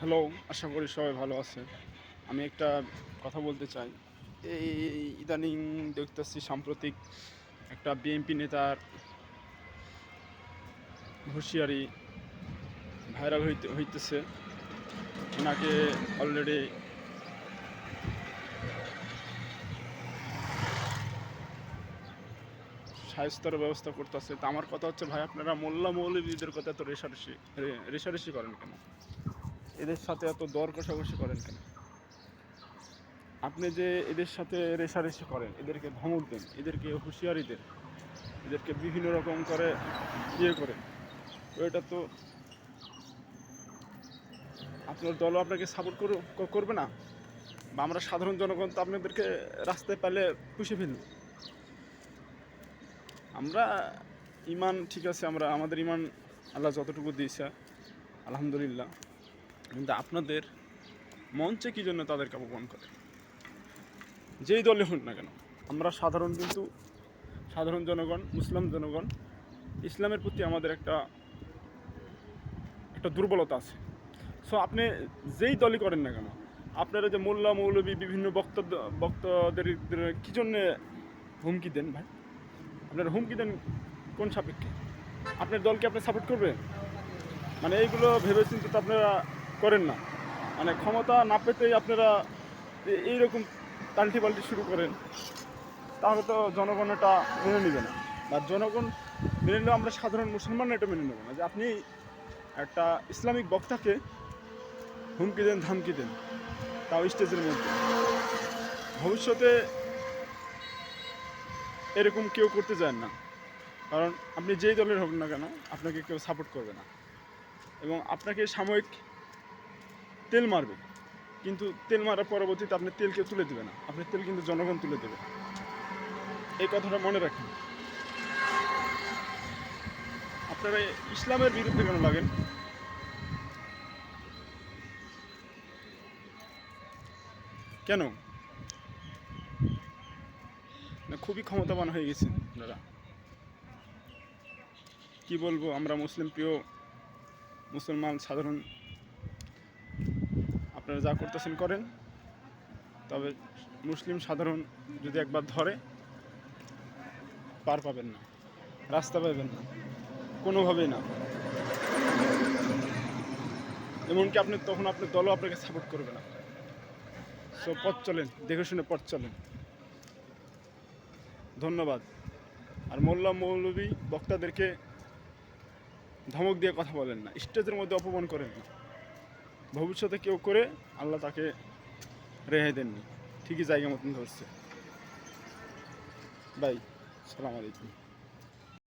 Hello, আশা করি সবাই ভালো আছে আমি একটা কথা বলতে চাই। এই ইদানিং দেখতেছি সাম্প্রতিক একটা বিএনপি নেতার হুঁশিয়ারি ভাইরাল হইতে, হইতেছে। ওনাকে অলরেডি সাহিত্যর ব্যবস্থা করতেছে তা আমার কথা হচ্ছে, ভাই, আপনারা মোল্লা মৌলবীদের কথা এত রেশারেশি রেশারেশি করেন কেন? এদের সাথে এত দর কষাকষি করেন কেন? আপনি যে এদের সাথে রেশারেশি করেন, এদেরকে ধমক দেন, এদেরকে হুঁশিয়ারি দেন, এদেরকে বিভিন্ন রকম করে ইয়ে করেন এটা তো আপনার দলও আপনাকে সাপোর্ট করবে না? বা আমরা সাধারণ জনগণ তো আপনাদেরকে রাস্তায় পেলে পুষে ফেলব আমরা ইমান ঠিক আছে, আমরা, আমাদের ইমান আল্লাহ যতটুকু দিয়েছে, আলহামদুলিল্লাহ। কিন্তু আপনাদের মঞ্চে কী জন্য তাদেরকে অপমান করে? যেই দলে হোক না কেন, আমরা সাধারণ কিন্তু সাধারণ জনগণ, মুসলিম জনগণ, ইসলামের প্রতি আমাদের একটা একটা দুর্বলতা আছে। সো আপনি যেই দলই করেন না কেন, আপনারা যে মোল্লা মৌলবী বিভিন্ন বক্তব্য, বক্তাদের কী জন্যে হুমকি দেন ভাই? আপনারা হুমকি দেন কোন সাপেক্ষে? আপনার দলকে আপনি সাপোর্ট করবে মানে এইগুলো ভেবে চিন্তে তো আপনারা করেন না। মানে ক্ষমতা না পেতেই আপনারা এইরকম পাল্টি পাল্টি শুরু করেন, তাহলে তো জনগণ এটা মেনে নেবে না। বা জনগণ মেনে নিলেও আমরা সাধারণ মুসলমান এটা মেনে নেব না। যে আপনি একটা ইসলামিক বক্তাকে হুমকি দেন, ধামকি দেন, তাও স্টেজের মধ্যে। ভবিষ্যতে এরকম কেউ করতে চান না। কারণ আপনি যেই দলের হোক না কেন, আপনাকে কেউ সাপোর্ট করবে না। এবং আপনাকে সাময়িক তেল মারবে। কিন্তু তেল মারার পরবর্তীতে আপনি তেল কেউ তুলে দেবে না। আপনি তেল কিন্তু জনগণ তুলে দেবে। এই কথাটা মনে রাখেন। আপনারা ইসলামের বিরুদ্ধে কেন লাগেন? কেন? না খুবই ক্ষমতাবান হয়ে গেছেন। আপনারা কি বলব আমরা মুসলিম প্রিয় মুসলমান সাধারণ আপনারা যা করতেছেন করেন। তবে মুসলিম সাধারণ যদি একবার ধরে, পার পাবেন না, রাস্তা পাবেন না, কোনোভাবেই না। এমনকি আপনি তখন আপনার দলও আপনাকে সাপোর্ট করবে না। সো পথ চলেন, দেখে শুনে পথ চলেন। ধন্যবাদ। আর মোল্লা মৌলবী বক্তাদেরকে ধমক দিয়ে কথা বলেন না। স্টেজের মধ্যে অপমান করেন না। ভবিষ্যতে কেউ করে আল্লাহ তাকে রেহাই দেননি। ঠিকই জায়গা মতন ধরছে। বাই সালাম আলাইকুম।